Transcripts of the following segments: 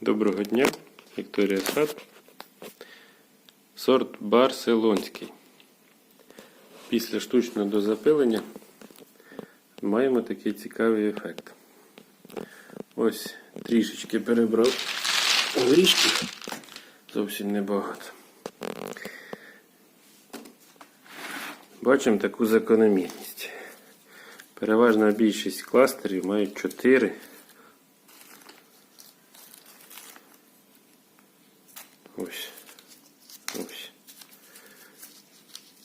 Доброго дня, Вікторія Сад. Сорт барселонський. Після штучного дозапилення маємо такий цікавий ефект. Ось трішечки перебрав горішків, зовсім небагато. Бачимо таку закономірність. Переважна більшість кластерів мають 4 Ось. Ось.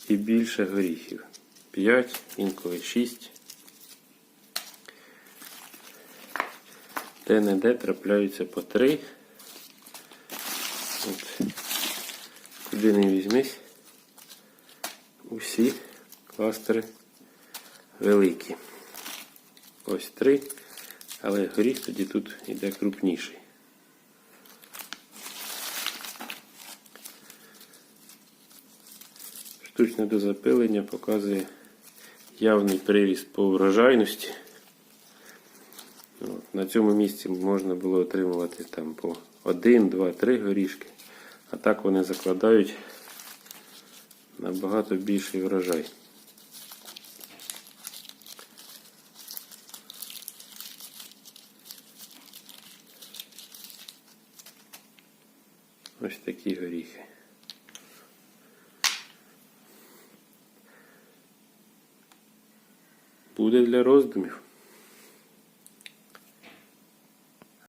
І більше горіхів. 5, інколи 6. Де-не-де трапляються по 3. От. Куди не візьмись. Усі кластери великі. Ось 3. Але горіх тоді тут іде крупніший. Штучне дозапилення показує явний приріст по врожайності. От, на цьому місці можна було отримувати там по 1, 2, 3 горішки, а так вони закладають набагато більший врожай. Ось такі горіхи. Буде для роздумів.